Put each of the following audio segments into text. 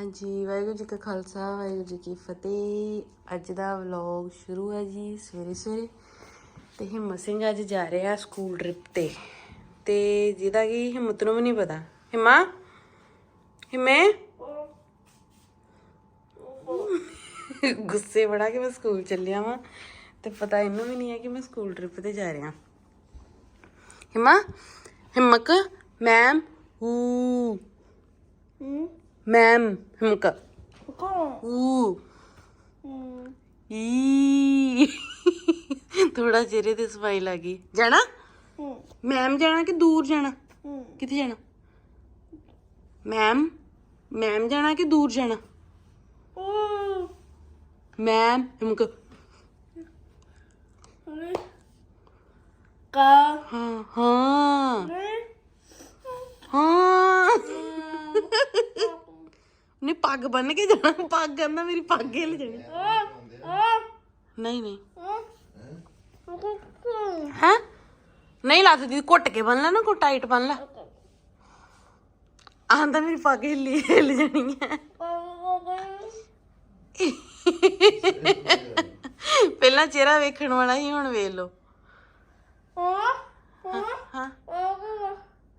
ਹਾਂਜੀ, ਵਾਹਿਗੁਰੂ ਜੀ ਕਾ ਖਾਲਸਾ, ਵਾਹਿਗੁਰੂ ਜੀ ਕੀ ਫਤਿਹ। ਅੱਜ ਦਾ ਵਲੌਗ ਸ਼ੁਰੂ ਹੈ ਜੀ ਸਵੇਰੇ ਸਵੇਰੇ ਤੇ ਹਿੰਮਤ ਸਿੰਘ ਅੱਜ ਜਾ ਰਿਹਾ ਸਕੂਲ ਟ੍ਰਿਪ ਤੇ। ਤੇ ਜਿਹਦਾ ਕਿ ਹਿੰਮਤ ਨੂੰ ਵੀ ਨਹੀਂ ਪਤਾ। ਹਿਮਾ? ਹਿਮੇ? ਗੁੱਸੇ ਬੜਾ ਕਿ ਮੈਂ ਸਕੂਲ ਚੱਲਿਆ ਵਾਂ ਤੇ ਪਤਾ ਇਹਨੂੰ ਵੀ ਨਹੀਂ ਹੈ ਕਿ ਮੈਂ ਸਕੂਲ ਟ੍ਰਿਪ ਤੇ ਜਾ ਰਿਹਾ। ਹਿਮਾ? ਹਿੰਮਕ ਮੈਮ? ਊ ਮੈਮ ਹਿਮਕ ਊ ਈ ਥੋੜਾ ਚਿਹਰੇ ਤੇ ਸਫ਼ਾਈ ਲੱਗੀ ਜਾਣਾ ਮੈਮ ਜਾਣਾ ਕਿ ਦੂਰ ਜਾਣਾ ਕਿੱਥੇ ਜਾਣਾ ਮੈਮ ਮੈਮ ਜਾਣਾ ਕਿ ਦੂਰ ਜਾਣਾ ਮੈਮ ਹਿਮਕ ਕਾ ਹਾਂ ਹਾਂ ਹਾਂ ਨਹੀਂ, ਪੱਗ ਬੰਨ ਕੇ ਜਾਣਾ, ਪੱਗ ਕਹਿੰਦਾ ਮੇਰੀ ਪੱਗ ਹਿੱਲ ਜਾਣੀ। ਨਹੀਂ ਨਹੀਂ। ਹੈ? ਨਹੀਂ ਲਾ ਦੀ, ਘੁੱਟ ਕੇ ਬੰਨ ਲੈ ਨਾ ਕੋ ਟਾਈਟ ਬੰਨ ਲੈ। ਆਂਦਾ ਮੇਰੀ ਪੱਗ ਹਿੱਲੀ, ਹਿੱਲ ਜਾਣੀ ਹੈ। ਪਹਿਲਾਂ ਚਿਹਰਾ ਵੇਖਣ ਵਾਲਾ ਹੀ ਹੁਣ ਵੇਖ ਲਓ ਹਾਂ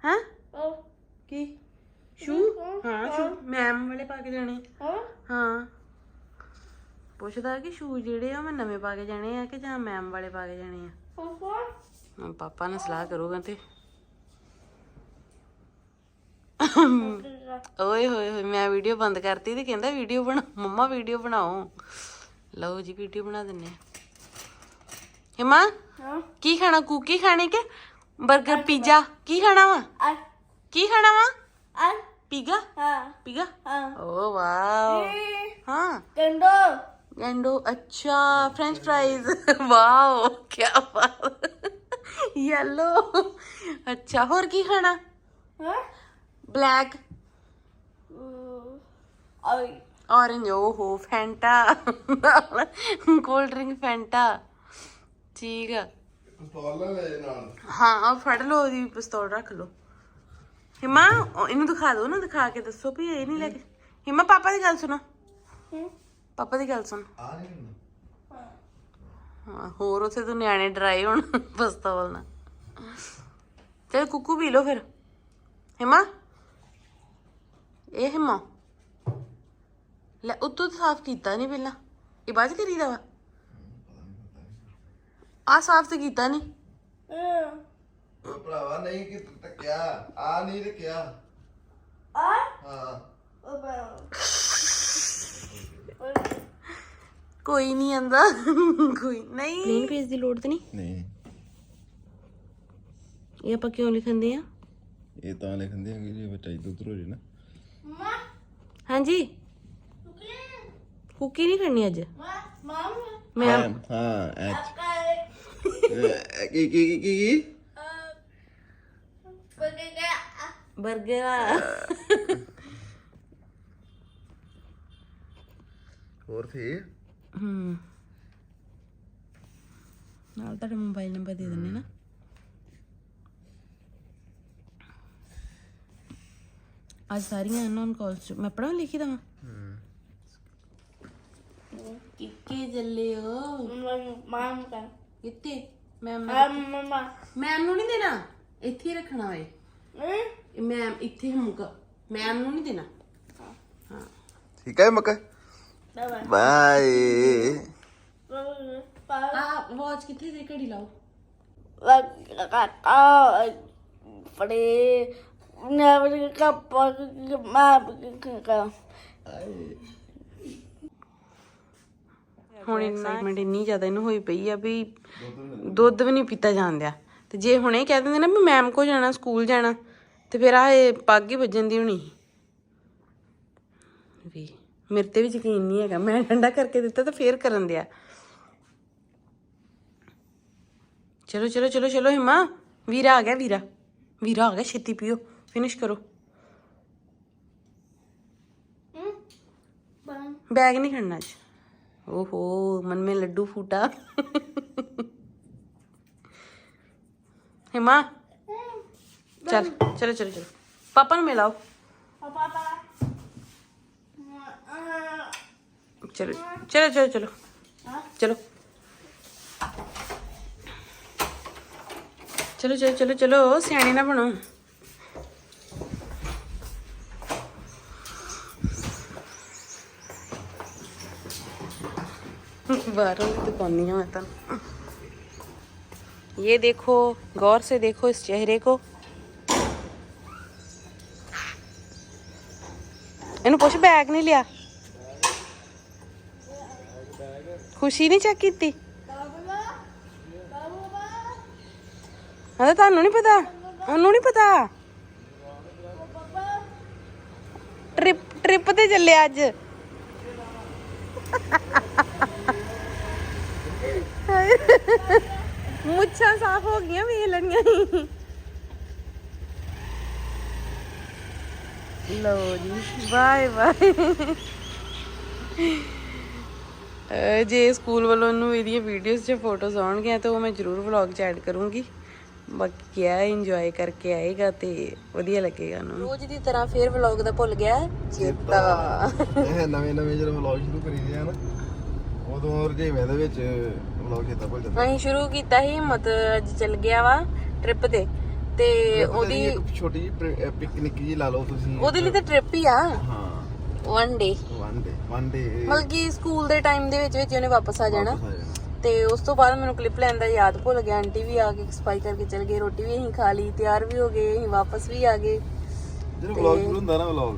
ਹਾਂ ਕੀ ਸ਼ੂ ਹਾਂ ਸ਼ੂ ਮੈਮ ਵਾਲੇ ਪਾ ਕੇ ਜਾਣੇ। ਹਾਂ। ਪੁੱਛਦਾ ਕਿ ਸ਼ੂ ਜਿਹੜੇ ਆ ਮੈਂ ਨਵੇਂ ਪਾ ਕੇ ਜਾਣੇ ਆ ਕਿ ਜਾਂ ਮੈਮ ਵਾਲੇ ਪਾ ਕੇ ਜਾਣੇ ਆ? ਹੁਣ ਪਾਪਾ ਨਾਲ ਸਲਾਹ ਕਰੂਗਾ ਤੇ। ਓਏ ਹੋਏ ਹੋਏ ਮੈਂ ਵੀਡੀਓ ਬੰਦ ਕਰਤੀ ਤੇ ਕਹਿੰਦਾ ਵੀਡੀਓ ਬਣਾ ਮੰਮਾ ਵੀਡੀਓ ਬਣਾਓ। ਲਓ ਜੀ ਵੀਡੀਓ ਬਣਾ ਦਿੰਨੇ ਆ। ਹਿਮਾ ਕੀ ਖਾਣਾ ਕੁਕੀ ਖਾਣੀ ਕਿ? 버ਗਰ ਪੀਜ਼ਾ ਕੀ ਖਾਣਾ ਵਾ? ਕੀ ਖਾਣਾ ਵਾ? ਪੀਗਾ ਪੀਗਾ ਓ ਵਾਓ ਹਾਂ ਕੰਡੋ ਗੈਂਡੋ ਅੱਛਾ ਫ੍ਰੈਂਚ ਫ੍ਰਾਈਜ਼ ਵਾਓ ਕੀ ਬਾਤ ਯੈਲੋ ਅੱਛਾ ਹੋਰ ਕੀ ਖਾਣਾ? ਹਾਂ ਬਲੈਕ ਆਈ orange ਓਹੋ ਫੈਂਟਾ ਕੋਲਡ ਡਰਿੰਕ ਫੈਂਟਾ ਠੀਕ ਆ ਪਿਸਤੌਲ ਲੈ ਲੈ ਨਾਲ ਹਾਂ ਫੜ ਲਓ ਉਹਦੀ ਪਿਸਤੌਲ ਰੱਖ ਲਓ। ਹਿਮਾ ਉਹ ਇਹਨੂੰ ਦਿਖਾ ਦਿਓ ਨਾ ਦਿਖਾ ਕੇ ਦੱਸੋ ਵੀ ਇਹ ਨਹੀਂ ਲੈ ਕੇ ਹਿਮਾ ਪਾਪਾ ਦੀ ਗੱਲ ਸੁਣੋ। ਪਾਪਾ ਦੀ ਗੱਲ ਸੁਣ। ਆ ਨਹੀਂ ਹੁੰਦਾ। ਹਾਂ ਹੋਰ ਉਥੇ ਤੂੰ ਨਿਆਣੇ ਡਰਾਏ ਹੁਣ ਪਿਸਤੌਲ ਨਾਲ। ਤੇ ਕੁੱਕੂ ਪੀ ਲਓ ਫਿਰ। ਹਿਮਾ? ਇਹ ਹਿਮਾ। ਲੈ ਉੱਤੋਂ ਤਾਂ ਸਾਫ਼ ਕੀਤਾ ਨਹੀਂ ਪਹਿਲਾਂ। ਇਹ ਬਾਅਦ 'ਚ ਕਰੀਦਾ ਵਾ? ਆ ਸਾਫ਼ ਤੇ ਕੀਤਾ ਨਹੀਂ। ਉਹ ਭਰਾਵਾ ਨਹੀਂ ਕਿ ਟਕਿਆ ਆ ਨਹੀਂ ਰਕਿਆ ਆ? ਹਾਂ। ਕੋਈ ਨਹੀਂ ਆਂਦਾ। ਕੋਈ ਨਹੀਂ। ਪਲੇਨ ਪੇਜ ਦੀ ਲੋੜ ਤੇ ਨਹੀਂ? ਨਹੀਂ। ਇਹ ਆਪਾਂ ਕਿਉਂ ਲਿਖੰਦੇ ਆ? ਇਹ ਤਾਂ ਲਿਖਦੇ ਆ ਕਿ ਜੇ ਬੱਚਾ ਇਧਰ ਉਧਰ ਹੋ ਜੇ ਨਾ। ਹਾਂਜੀ। ਕੁਕੀ ਨਹੀਂ ਕਰਨੀ ਅੱਜ? ਮੈਂ ਹਾਂ ਹਾਂ ਐਚ ਕੀ ਕੀ ਕੀ ਕੀ? ਗਰ ਆ ਹੋਰ ਹੂੰ। ਨਾਲ ਤੁਹਾਡਾ ਮੋਬਾਈਲ ਨੰਬਰ ਦੇ ਦਿੰਨੇ ਨਾ। ਅੱਜ ਸਾਰੀਆਂ ਅਨਨੋਨ ਕਾਲਸ ਮੈਂ ਪੜਾਂ ਲਿਖੀ ਦਵਾਂ? ਕਿੱਕੇ ਜੱਲਿਓ ਮਾਮ ਕਾ ਕਿੱਥੇ? ਮੈਂ ਮਮਾ। ਮੈਮ ਨੂੰ ਨਹੀਂ ਦੇਣਾ। ਇੱਥੇ ਹੀ ਰੱਖਣਾ ਓਏ। ਮੈਮ ਇੱਥੇ ਹਮਕ ਮੈਮ ਨੂੰ ਨਹੀਂ ਦੇਣਾ। ਠੀਕ ਹੈ ਮੱਕਾ? ਬਾਏ ਪਾ ਆ ਵਾਚ ਕਿੱਥੇ ਦੇ ਘੜੀ ਲਾਓ? ਆ ਫੜੇ ਨਾ ਕਾ ਪਾ ਮਾ ਕਾ ਹੁਣ ਐਕਸਾਈਟਮੈਂਟ ਇੰਨੀ ਜ਼ਿਆਦਾ ਇਹਨੂੰ ਹੋਈ ਪਈ ਆ ਵੀ ਦੁੱਧ ਵੀ ਨਹੀਂ ਪੀਤਾ ਜਾਂਦਿਆ ਤੇ ਜੇ ਹੁਣੇ ਕਹਿ ਦਿੰਦੇ ਨਾ ਵੀ ਮੈਮ ਕੋ ਜਾਣਾ ਸਕੂਲ ਜਾਣਾ ਤੇ ਫਿਰ ਆ ਪੱਗ ਹੀ ਵੱਜਣ ਦੀ ਹੋਣੀ ਵੀ ਮੇਰੇ ਤੇ ਵੀ ਯਕੀਨ ਨਹੀਂ ਹੈਗਾ। ਮੈਂ ਠੰਡਾ ਕਰਕੇ ਦਿੱਤਾ ਤਾਂ ਫੇਰ ਕਰਨ ਦਿਆ। ਚਲੋ ਚਲੋ ਚਲੋ ਚਲੋ ਹਿਮਾ ਵੀਰਾ ਆ ਗਿਆ ਵੀਰਾ। ਵੀਰਾ ਆ ਗਿਆ ਛੇਤੀ ਪੀਓ। ਫਿਨਿਸ਼ ਕਰੋ। ਬੈਗ ਨਹੀਂ ਖੜਨਾ ਅੱਜ। ਓਹੋ ਮਨ ਮੇ ਲੱਡੂ ਫੂਟਾ। ਹਿਮਾ हिमा चल चलो चलो चलो पापा ने मिलाओ ਪਾਪਾ ਚਲੋ ਚਲੋ ਚਲੋ ਚਲੋ ਚਲੋ ਚਲੋ ਚਲੋ ਚਲੋ ਚਲੋ ਸਿਆਣੇ ਨਾ ਬਣੋ बाहरों की दुकानियां मैं तो ये देखो गौर से देखो इस चेहरे को ਇਹਨੂੰ ਪੁੱਛ, ਬੈਗ ਨਹੀਂ ਲਿਆ? ਖੁਸ਼ੀ ਨਹੀਂ ਚੈੱਕ ਕੀਤੀ? ਹਾਂ ਤੁਹਾਨੂੰ ਨਹੀਂ ਪਤਾ? ਉਹਨੂੰ ਨਹੀਂ ਪਤਾ? ਟ੍ਰਿਪ ਟ੍ਰਿਪ ਤੇ ਚੱਲਿਆ ਅੱਜ। ਮੁੱਛਾਂ ਸਾਫ਼ ਹੋ ਗਈਆਂ, ਵੇਖ ਲੈਣੀਆਂ। ਲਓ ਜੀ ਬਾਏ ਬਾਏ ਜੇ ਸਕੂਲ ਵੱਲੋਂ ਨੂੰ ਇਹਦੀਆਂ ਵੀਡੀਓਜ਼ 'ਚ ਫੋਟੋਜ਼ ਆਉਣਗੀਆਂ ਤਾਂ ਉਹ ਮੈਂ ਜ਼ਰੂਰ ਵਲੌਗ 'ਚ ਐਡ ਕਰੂੰਗੀ। ਬਾਕੀ ਆ ਇੰਜੋਏ ਕਰਕੇ ਆਏਗਾ ਤੇ ਵਧੀਆ ਲੱਗੇਗਾ ਉਹਨੂੰ। ਰੋਜ਼ ਦੀ ਤਰ੍ਹਾਂ ਫੇਰ ਵਲੌਗ ਦਾ ਭੁੱਲ ਗਿਆ ਚੇਤਾ ਇਹ ਨਵੇਂ ਨਵੇਂ ਜਦੋਂ ਵਲੌਗ ਸ਼ੁਰੂ ਕਰੀਦੇ ਆ ਨਾ ਉਦੋਂ ਰਜੇਵੇਂ ਦੇ ਵਿੱਚ ਵਲੌਗ ਕੀਤਾ ਭੁੱਲ ਜਾਂਦਾ। ਅਸੀਂ ਸ਼ੁਰੂ ਕੀਤਾ ਸੀ ਹਿੰਮਤ ਅੱਜ ਚੱਲ ਗਿਆ ਵਾ ਟ੍ਰਿਪ ਤੇ। ਤੇ ਉਹਦੀ ਛੋਟੀ ਜਿਹੀ ਪਿਕਨਿਕ ਜੀ ਲਾ ਲਓ ਤੁਸੀਂ। ਉਹਦੇ ਲਈ ਤਾਂ ਟ੍ਰਿਪ ਹੀ ਆ। ਹਾਂ। One day one day one day ਮਤਲਬ ਕਿ ਸਕੂਲ ਦੇ ਟਾਈਮ ਦੇ ਵਿੱਚ ਵਿੱਚ ਉਹਨੇ ਵਾਪਸ ਆ ਜਾਣਾ। ਤੇ ਉਸ ਤੋਂ ਬਾਅਦ ਮੈਨੂੰ ਕਲਿੱਪ ਲੈਣ ਦਾ ਯਾਦ ਭੁੱਲ ਗਿਆ। ਆਂਟੀ ਵੀ ਆ ਕੇ ਸਫ਼ਾਈ ਕਰਕੇ ਚਲ ਗਏ ਰੋਟੀ ਵੀ ਅਸੀਂ ਖਾ ਲਈ ਤਿਆਰ ਵੀ ਹੋ ਗਏ ਅਸੀਂ ਵਾਪਸ ਵੀ ਆ ਗਏ। ਜਦੋਂ ਵਲੌਗ ਹੁੰਦਾ ਨਾ ਵਲੌਗ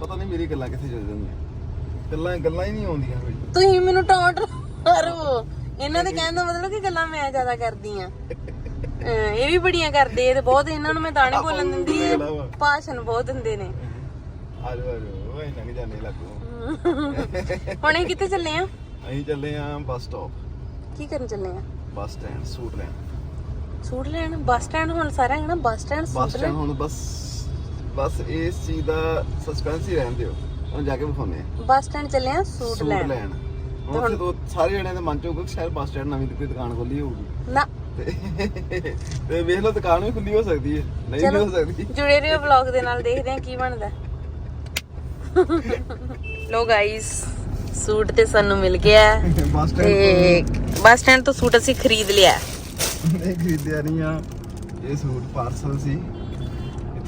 ਪਤਾ ਨਹੀਂ ਮੇਰੀ ਗੱਲਾਂ ਕਿੱਥੇ ਚੱਲ ਜਾਂਦੀਆਂ। ਗੱਲਾਂ ਗੱਲਾਂ ਹੀ ਨਹੀਂ ਆਉਂਦੀਆਂ ਤੁਸੀਂ ਮੈਨੂੰ ਟੌਂਟ ਮਾਰੋ। ਇਹਨਾਂ ਦੇ ਕਹਿਣ ਦਾ ਮਤਲਬ ਕਿ ਗੱਲਾਂ ਮੈਂ ਜ਼ਿਆਦਾ ਕਰਦੀ ਆ। ਇਹ ਵੀ ਬੜੀਆਂ ਕਰਦੇ ਇਹ ਤੇ ਬਹੁਤ ਇਹਨਾਂ ਨੂੰ ਮੈਂ ਤਾਂ ਨਹੀਂ ਬੋਲਣ ਦਿੰਦੀ ਇਹ ਭਾਸ਼ਣ ਬਹੁਤ ਦਿੰਦੇ ਨੇ। ਆ ਜਾਓ ਆ ਜਾਓ ਓਏ ਲੰਘ ਜਾਂਦੇ ਲੱਗੋ। ਹੁਣ ਅਸੀਂ ਕਿੱਥੇ ਚੱਲੇ ਆ? ਅਸੀਂ ਚੱਲੇ ਆਂ ਬੱਸ ਸਟਾਪ। ਕੀ ਕਰਨ ਚੱਲੇ ਆ? ਬੱਸ ਸਟੈਂਡ ਸੂਟ ਲੈਣ। ਸੂਟ ਲੈਣ? ਬੱਸ ਸਟੈਂਡ ਹੁਣ ਸਾਰਾ ਹੈ ਨਾ? Bus stand bus suit stand ਲੈਣ? ਹੁਣ ਬਸ ਬਸ ਇਸ ਚੀਜ਼ ਦਾ ਸਸਪੈਂਸ ਹੀ ਰਹਿਣ ਦਿਓ। ਹੁਣ ਜਾ ਕੇ ਵਿਖਾਉਨੇ ਆ ਬੱਸ ਸਟੈਂਡ ਚੱਲੇ ਆ ਸੂਟ ਸੂਟ ਲੈਣ। ਲੈਣ। ਹੁਣ ਸਾਰੇ ਜਣਿਆਂ ਦੇ ਮਨ ਚ ਹੋਊਗਾ ਕਿ ਸ਼ਾਇਦ ਬੱਸ ਸਟੈਂਡ ਨਵੀਂ ਕੋਈ ਦੁਕਾਨ ਖੋਲੀ ਹੋਊਗੀ। ਨਾ ਤੇ ਵੇਖ ਲਓ ਦੁਕਾਨ ਵੀ ਖੁੱਲੀ ਹੋ ਸਕਦੀ ਹੈ। ਨਹੀਂ ਵੀ। ਹੋ ਸਕਦੀ। ਜੁੜੇ ਰਹੋ ਵਲੌਗ ਦੇ ਨਾਲ ਦੇਖਦੇ ਹਾਂ ਕੀ ਬਣਦਾ। ਲੋ ਗਾਇਸ ਸੂਟ ਤੇ ਸਾਨੂੰ ਮਿਲ ਗਿਆ। ਬੱਸ ਤੇ ਬੱਸ ਸਟੈਂਡ ਤੋਂ ਸੂਟ ਅਸੀਂ ਖਰੀਦ ਲਿਆ। ਨਹੀਂ ਖਰੀਦਿਆ ਨਹੀਂ ਆ। ਇਹ ਸੂਟ ਪਾਰਸਲ ਸੀ।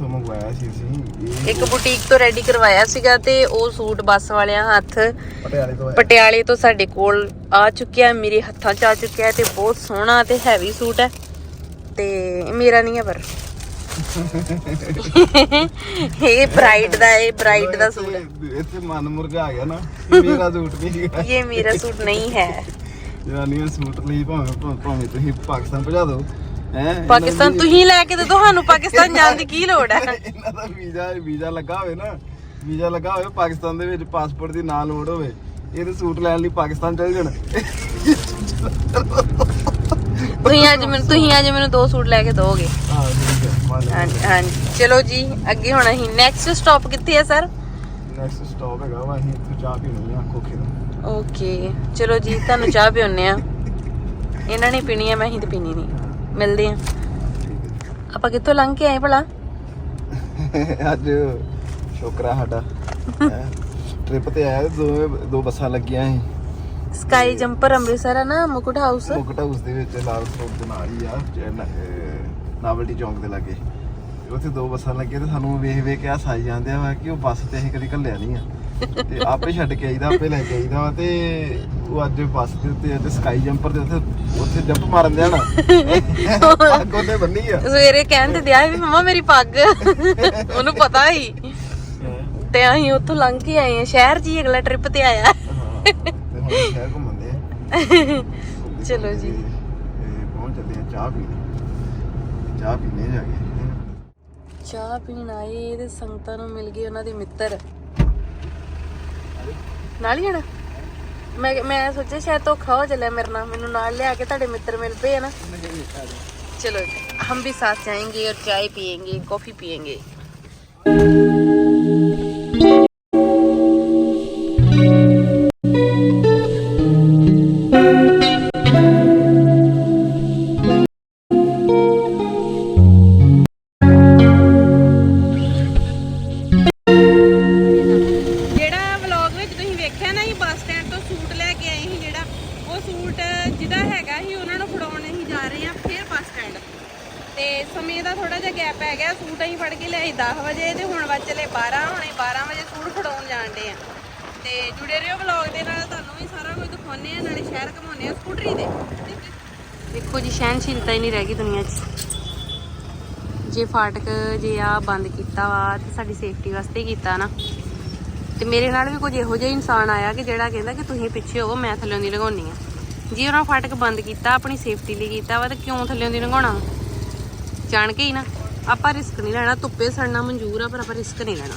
ਇੱਥੋਂ ਮੰਗਵਾਇਆ ਸੀ ਅਸੀਂ। ਇੱਕ ਬੁਟੀਕ ਤੋਂ ਰੈਡੀ ਕਰਵਾਇਆ ਸੀਗਾ ਤੇ ਉਹ ਸੂਟ ਬੱਸ ਵਾਲਿਆਂ ਹੱਥ ਪਟਿਆਲੇ ਤੋਂ ਪਟਿਆਲੇ ਤੋਂ ਸਾਡੇ ਕੋਲ ਆ ਚੁੱਕਿਆ ਮੇਰੇ ਹੱਥਾਂ 'ਚ ਆ ਚੁੱਕਿਆ ਹੈ ਤੇ ਬਹੁਤ ਸੋਹਣਾ ਤੇ ਹੈਵੀ ਸੂਟ ਹੈ। ਤੇ ਮੇਰਾ ਨਹੀਂ ਹੈ ਪਰ। ਇਹ ਬ੍ਰਾਈਡ ਦਾ ਇਹ ਬ੍ਰਾਈਡ ਦਾ ਸੂਟ ਹੈ। ਇੱਥੇ- ਮਨ ਮੁਰਝਾ ਗਿਆ ਨਾ ਮੇਰਾ ਸੂਟ ਨਹੀਂ ਹੈਗਾ। ਇਹ ਮੇਰਾ ਸੂਟ ਨਹੀਂ ਹੈ। ਜਨਾਨੀਆਂ ਸੂਟ ਲਈ ਭਾਵੇਂ- ਭਾਵੇਂ ਤੁਸੀਂ ਪਾਕਿਸਤਾਨ ਭਜਾ ਦਿਓ। ਹੈ ਪਾਕਿਸਤਾਨ ਤੁਸੀਂ ਲੈ ਕੇ ਤੇ ਤੁਹਾਨੂੰ ਪਾਕਿਸਤਾਨ ਜਾਣ ਦੀ ਕੀ ਲੋੜ ਹੈ? ਇਹਨਾਂ ਦਾ ਵੀਜ਼ਾ ਵੀਜ਼ਾ ਲੱਗਾ ਹੋਵੇ ਨਾ ਵੀਜ਼ਾ ਲੱਗਾ ਹੋਵੇ ਪਾਕਿਸਤਾਨ ਦੇ ਵਿੱਚ ਪਾਸਪੋਰਟ ਦੀ ਨਾ ਲੋੜ ਹੋਵੇ ਇਹ ਤੇ ਸੂਟ ਲੈਣ ਲਈ ਪਾਕਿਸਤਾਨ ਚਲੇ ਜਾਣ। ਤੁਸੀਂ ਅੱਜ ਮੈਨੂੰ ਤੁਸੀਂ ਅੱਜ ਮੈਨੂੰ ਦੋ ਸੂਟ ਲੈ ਕੇ ਦੋਗੇ। ਹਾਂ ਠੀਕ ਹੈ ਮੰਨ ਹਾਂਜੀ ਹਾਂਜੀ। ਚਲੋ ਜੀ ਅੱਗੇ ਹੁਣ ਅਸੀਂ ਨੈਕਸਟ ਸਟਾਪ ਕਿੱਥੇ ਹੈ ਸਰ ਨੈਕਸਟ ਸਟਾਪ ਹੈਗਾ ਵਾ ਅਸੀਂ ਇੱਥੇ ਚਾਹ ਪੀਣੀ ਆ ਖੋਖੇ ਤੋਂ। ਓਕੇ ਚਲੋ ਜੀ ਤੁਹਾਨੂੰ ਚਾਹ ਪਿਉਣੇ ਆ ਇਹਨਾਂ ਨੇ ਪੀਣੀ ਆ ਮੈਂ ਹੀ ਤੇ ਪੀਣੀ ਨਹੀਂ। ਮਿਲਦੇ ਆ। ਆਪਾਂ ਕਿੱਥੋਂ ਲੰਘ ਕੇ ਆਏ ਭਲਾ? ਅੱਜ ਸ਼ੁਕਰਾ ਸਾਡਾ। ਟ੍ਰਿਪ ਤੇ ਆਇਆ ਦੋ ਦੋ ਬੱਸਾਂ ਲੱਗੀਆਂ ਸੀ। ਸਕਾਈ ਜੰਪਰ ਅੰਮ੍ਰਿਤਸਰ ਹੈ ਨਾ ਮੁਕਟ ਹਾਊਸ ਮੁਕਟ ਹਾਊਸ ਦੇ ਵਿੱਚ ਲਾਲ ਚੌਕ ਦੇ ਨਾਲ ਹੀ ਆ ਨਾਵਲਟੀ ਚੌਂਕ ਦੇ ਲਾਗੇ। ਉੱਥੇ ਦੋ ਬੱਸਾਂ ਲੱਗੀਆਂ ਤੇ ਸਾਨੂੰ ਵੇਖ ਵੇਖ ਕੇ ਆ ਸਾਈ ਜਾਂਦੇ ਆ ਕਿ ਉਹ ਬੱਸ ਤੇ ਅਸੀਂ ਕਦੀ ਘੱਲਿਆ ਨਹੀਂ ਆ। ਤੇ ਆਪੇ ਛੱਡ ਕੇ ਆਈਦਾ ਆਪੇ ਲੈ ਕੇ ਆਈਦਾ ਵਾ ਤੇ ਉਹ ਅੱਜ ਬੱਸ ਦੇ ਉੱਤੇ ਅੱਜ ਸਕਾਈ ਜੰਪਰ ਦੇ ਉੱਤੇ ਉੱਥੇ ਜੰਪ ਮਾਰਨ ਦਿਆ ਨਾ। ਪੱਗ ਉਹਨੇ ਬੰਨੀ ਆ। ਸਵੇਰੇ ਕਹਿਣ ਤੇ ਦਿਆ ਵੀ ਮਮਾ ਮੇਰੀ ਪੱਗ। ਉਹਨੂੰ ਪਤਾ ਹੀ ਤੇ ਅਸੀਂ ਉੱਥੋਂ ਲੰਘ ਕੇ ਆਏ ਆ ਸ਼ਹਿਰ ਹੀ ਅਗਲਾ ਟ੍ਰਿਪ ਤੇ ਆਇਆ। ਹਾਂ, ਤੇ ਹੁਣ ਸ਼ਹਿਰ ਘੁੰਮਦੇ ਆ। ਚਲੋ ਜੀ। ਤੇ ਪਹੁੰਚ ਚੱਲੇ ਆ ਚਾਹ ਪੀਣੇ। ਚਾਹ ਪੀਣੇ ਜਾ ਕੇ। ਚਾਹ ਪੀਣ ਆਏ ਤੇ ਸੰਗਤਾਂ ਨੂੰ ਮਿਲ ਗਏ ਉਹਨਾਂ ਦੇ ਮਿੱਤਰ। ਨਾਲ ਹੀ ਜਾਣਾ ਮੈਂ ਮੈਂ ਸੋਚਿਆ ਸ਼ਾਇਦ ਧੋਖਾ ਹੋ ਚੱਲਿਆ ਮੇਰੇ ਨਾਲ ਮੈਨੂੰ ਨਾਲ ਲਿਆ ਕੇ ਤੁਹਾਡੇ ਮਿੱਤਰ ਮਿਲ ਪਏ ਆ ਨਾ चलो हम भी साथ जाएंगे और चाय पियेंगे कॉफी पियेंगे ਜੁੜੇ ਰਹੋ ਵਲੌਗ ਦੇ ਨਾਲ, ਤੁਹਾਨੂੰ ਵੀ ਸਾਰਾ ਕੁਝ ਦਿਖਾਉਣੇ ਆ ਨਾਲੇ ਸ਼ਹਿਰ ਘਮਾਉਣੇ ਆ ਸਕੂਟਰੀ ਦੇ। ਦੇਖੋ ਜੀ ਸਹਿਨਸ਼ੀਲਤਾ ਹੀ ਨਹੀਂ ਰਹਿ ਗਈ ਦੁਨੀਆ 'ਚ। ਜੇ ਫਾਟਕ ਜੇ ਆ ਬੰਦ ਕੀਤਾ ਵਾ, ਤੇ ਸਾਡੀ ਸੇਫਟੀ ਵਾਸਤੇ ਕੀਤਾ ਨਾ। ਤੇ ਮੇਰੇ ਨਾਲ ਵੀ ਕੁਝ ਇਹੋ ਜਿਹਾ ਇਨਸਾਨ ਆਇਆ ਕਿ ਜਿਹੜਾ ਕਹਿੰਦਾ ਕਿ ਤੁਸੀਂ ਪਿੱਛੇ ਹੋਵੋ, ਮੈਂ ਥੱਲੇ ਦੀ ਲਗਾਉਣੀ ਆ ਜੇ ਉਹਨਾਂ ਫਾਟਕ ਬੰਦ ਕੀਤਾ, ਆਪਣੀ ਸੇਫਟੀ ਲਈ ਕੀਤਾ ਵਾ, ਤੇ ਕਿਉਂ ਥੱਲੇ ਦੀ ਲਗਾਉਣਾ ਵਾ? ਜਾਣ ਕੇ ਹੀ ਨਾ। ਆਪਾਂ ਰਿਸਕ ਨਹੀਂ ਲੈਣਾ, ਧੁੱਪੇ ਸੜਨਾ ਮਨਜ਼ੂਰ ਆ, ਪਰ ਆਪਾਂ ਰਿਸਕ ਨਹੀਂ ਲੈਣਾ।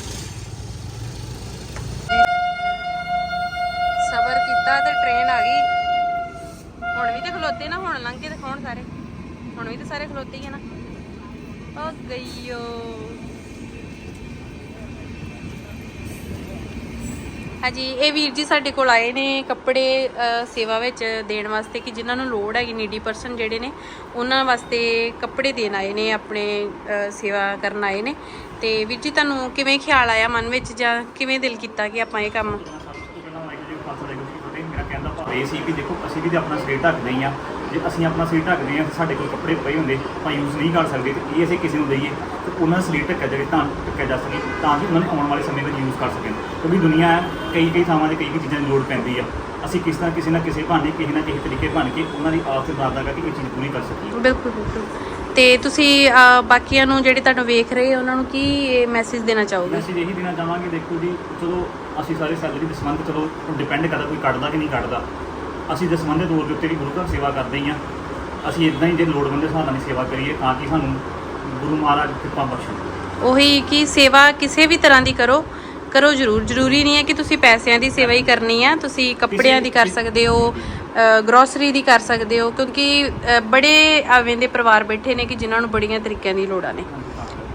ਸਬਰ ਕੀਤਾ ਤੇ ਟ੍ਰੇਨ ਆ ਗਈ। ਹੁਣ ਵੀ ਤੇ ਖਲੋਤੇ ਨਾ, ਹੁਣ ਲੰਘ ਕੇ ਦਿਖਾਉਣ ਸਾਰੇ। ਹੁਣ ਵੀ ਤੇ ਸਾਰੇ ਖਲੋਤੇ ਹੀ ਆ ਨਾ। ਓ ਗਈਓ। ਹਾਂਜੀ, ਇਹ ਵੀਰ ਜੀ ਸਾਡੇ ਕੋਲ ਆਏ ਨੇ ਕੱਪੜੇ ਸੇਵਾ ਵਿੱਚ ਦੇਣ ਵਾਸਤੇ ਕਿ ਜਿਨ੍ਹਾਂ ਨੂੰ ਲੋੜ ਹੈਗੀ ਨੀਡੀ ਪਰਸਨ ਜਿਹੜੇ ਨੇ, ਉਹਨਾਂ ਵਾਸਤੇ ਕੱਪੜੇ ਦੇਣ ਆਏ ਨੇ, ਆਪਣੇ ਸੇਵਾ ਕਰਨ ਆਏ ਨੇ। ਤੇ ਵੀਰ ਜੀ, ਤੁਹਾਨੂੰ ਕਿਵੇਂ ਖਿਆਲ ਆਇਆ ਮਨ ਵਿੱਚ ਜਾਂ ਕਿਵੇਂ ਦਿਲ ਕੀਤਾ ਕਿ ਆਪਾਂ ਇਹ ਕੰਮ ਸਭ ਤੋਂ ਪਹਿਲਾਂ ਵਾਹਿਗੁਰੂ ਜੀ ਖਾਲਸਾ ਵਾਹਿਗੁਰੂ ਜੀ ਕੀ ਫਤਿਹ ਇਹ ਸੀ ਕਿ ਦੇਖੋ ਅਸੀਂ ਵੀ ਤੇ ਆਪਣਾ ਸਰੀਰ ਢੱਕਦੇ ਹੀ ਆ। ਜੇ ਅਸੀਂ ਆਪਣਾ ਸਰੀਰ ਢੱਕਦੇ ਆ ਸਾਡੇ ਕੋਲ ਕੱਪੜੇ ਪਏ ਹੁੰਦੇ ਆਪਾਂ ਯੂਜ਼ ਨਹੀਂ ਕਰ ਸਕਦੇ ਤੇ ਇਹ ਅਸੀਂ ਕਿਸੇ ਨੂੰ ਦਈਏ ਤੇ ਉਹਨਾਂ ਦਾ ਸਰੀਰ ਢੱਕਿਆ ਜਾਵੇ ਤਾਂ ਢੱਕਿਆ ਜਾ ਸਕੇ ਤਾਂ ਕਿ ਉਹਨਾਂ ਨੇ ਆਉਣ ਵਾਲੇ ਸਮੇਂ ਵਿੱਚ ਯੂਜ਼ ਕਰ ਸਕਣ। ਕਿਉਂਕਿ ਦੁਨੀਆ ਹੈ ਕਈ ਕਈ ਥਾਵਾਂ 'ਤੇ ਕਈ ਕਈ ਚੀਜ਼ਾਂ ਦੀ ਲੋੜ ਪੈਂਦੀ ਆ। ਅਸੀਂ ਕਿਸ ਤਰ੍ਹਾਂ ਕਿਸੇ ਨਾ ਕਿਸੇ ਬਹਾਨੇ ਕਿਸੇ ਨਾ ਕਿਸੇ ਤਰੀਕੇ ਬਣ ਕੇ ਉਹਨਾਂ ਦੀ ਆਸ ਤੇ ਦਾਦਾ ਕਰਕੇ ਇਹ ਚੀਜ਼ ਪੂਰੀ ਕਰ ਸਕੀਏ। ਬਿਲਕੁਲ ਬਿਲਕੁਲ। ਤੇ ਤੁਸੀਂ ਬਾਕੀਆਂ ਨੂੰ ਜਿਹੜੇ ਤੁਹਾਨੂੰ ਵੇਖ ਰਹੇ ਉਹਨਾਂ ਨੂੰ ਕੀ ਮੈਸੇਜ ਦੇਣਾ ਚਾਹੋਗੇ? ਮੈਸੇਜ ਇਹੀ ਦੇਣਾ ਚਾਹਾਂਗੇ ਦੇਖੋ ਜੀ ਚਲੋ ਅਸੀਂ ਸਾਰੇ ਸੈਲਰੀ ਦੇ ਸੰਬੰਧ ਚਲੋ ਡਿਪੈਂਡ ਕਰਦਾ ਕੋਈ ਕੱਢਦਾ ਕਿ ਨਹੀਂ ਕੱਢਦਾ ਅਸੀਂ ਦੇ ਸੰਬੰਧ ਦੇ ਤੌਰ ਦੇ ਉੱਤੇ ਵੀ ਗੁਰੂ ਘਰ ਸੇਵਾ ਕਰਦੇ ਹੀ ਆ ਅਸੀਂ ਇਦਾਂ ਹੀ ਜੇ ਲੋੜਵੰਦ ਦੇ ਹਿਸਾਬ ਨਾਲ ਸੇਵਾ ਕਰੀਏ ਤਾਂ ਕਿ ਸਾਨੂੰ ਗੁਰੂ ਮਹਾਰਾਜ ਕਿਰਪਾ ਬਖਸ਼ਣ। ਉਹੀ ਕਿ ਸੇਵਾ ਕਿਸੇ ਵੀ ਤਰ੍ਹਾਂ ਦੀ ਕਰੋ ਕਰੋ ਜ਼ਰੂਰ। ਜ਼ਰੂਰੀ ਨਹੀਂ ਹੈ ਕਿ ਤੁਸੀਂ ਪੈਸਿਆਂ ਦੀ ਸੇਵਾ ਹੀ ਕਰਨੀ ਆ ਤੁਸੀਂ ਕੱਪੜਿਆਂ ਦੀ ਕਰ ਸਕਦੇ ਹੋ ਗਰੋਸਰੀ ਦੀ ਕਰ ਸਕਦੇ ਹੋ ਕਿਉਂਕਿ ਅ, ਬੜੇ ਆਵੇਂ ਦੇ ਪਰਿਵਾਰ ਬੈਠੇ ਨੇ ਕਿ ਜਿਨ੍ਹਾਂ ਨੂੰ ਬੜੀਆਂ ਤਰੀਕਿਆਂ ਦੀ ਲੋੜਾਂ ਨੇ।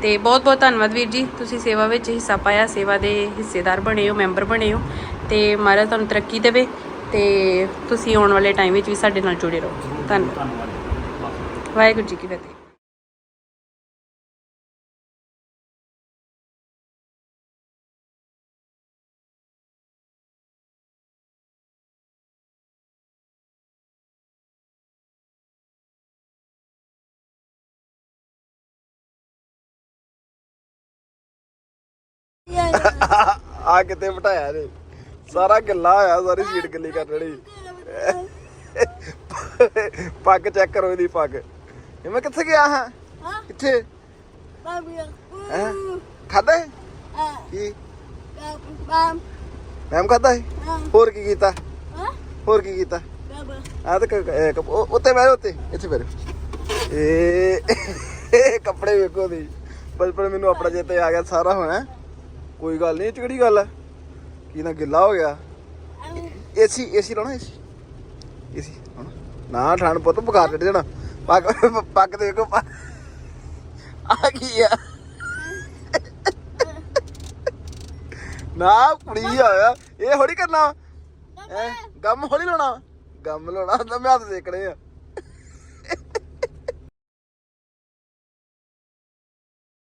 ਤੇ ਬਹੁਤ ਬਹੁਤ ਧੰਨਵਾਦ ਵੀਰ ਜੀ ਤੁਸੀਂ ਸੇਵਾ ਵਿੱਚ ਹਿੱਸਾ ਪਾਇਆ ਸੇਵਾ ਦੇ ਹਿੱਸੇਦਾਰ ਬਣੇ ਹੋ ਮੈਂਬਰ ਬਣੇ ਹੋ ਤੇ ਮਹਾਰਾਜ ਤੁਹਾਨੂੰ ਤਰੱਕੀ ਦੇਵੇ। ਤੇ ਤੁਸੀਂ ਆਉਣ ਵਾਲੇ ਟਾਈਮ ਵਿੱਚ ਵੀ ਸਾਡੇ ਨਾਲ ਜੁੜੇ ਰਹੋ। ਧੰਨਵਾਦ। ਵਾਹਿਗੁਰੂ ਜੀ ਕੀ ਫਤਿਹ। ਆ ਕਿਤੇ ਬਿਠਾਇਆ ਨੇ ਸਾਰਾ ਗਿੱਲਾ ਹੋਇਆ ਸਾਰੀ ਸੀਟ ਗਿੱਲੀ ਕਰ ਲੈਣੀ ਪੱਗ ਚੈੱਕ ਕਰੋ ਇਹਦੀ ਪੱਗ। ਇਹ ਮੈਂ ਕਿੱਥੇ ਗਿਆ ਹਾਂ? ਕਿੱਥੇ? ਹੈ? ਖਾਦਾ ਹੈ ਕੀ? ਮੈਮ ਖਾਦਾ ਹੈ। ਹੋਰ ਕੀ ਕੀਤਾ? ਹੋਰ ਕੀ ਕੀਤਾ? ਆ ਤੇ ਉੱਤੇ ਬਹਿ ਉੱਤੇ। ਇੱਥੇ ਇਹ ਇਹ ਕੱਪੜੇ ਵੇਖੋ ਦੀ ਬਚਪਨ ਮੈਨੂੰ ਆਪਣਾ ਚੇਤੇ ਆ ਗਿਆ ਸਾਰਾ ਹੋਣਾ ਕੋਈ ਗੱਲ ਨਹੀਂ ਚਿਕੜੀ ਗੱਲ ਹੈ ਕੀ ਨਾ ਗਿੱਲਾ ਹੋ ਗਿਆ? ਏਸੀ ਏਸੀ ਲਾਉਣਾ ਏਸੀ ਏਸੀ ਲਾਉਣਾ। ਨਾ ਠੰਡ ਪੁੱਤ ਬੁਖਾਰ ਚੜ ਜਾਣਾ। ਪੱਗ ਪੱਗ ਦੇ ਵੇਖੋ ਪੱਗ। ਆ ਕੀ ਆ? ਨਾ ਕੁੜੀ ਆਇਆ ਇਹ ਹੋੜੀ ਕਰਨਾ। ਗਮ। ਹੌਲੀ ਲਾਉਣਾ। ਗਮ ਲਾਉਣਾ ਮੈਂ ਹੱਥ ਦੇਖਣੇ ਆ।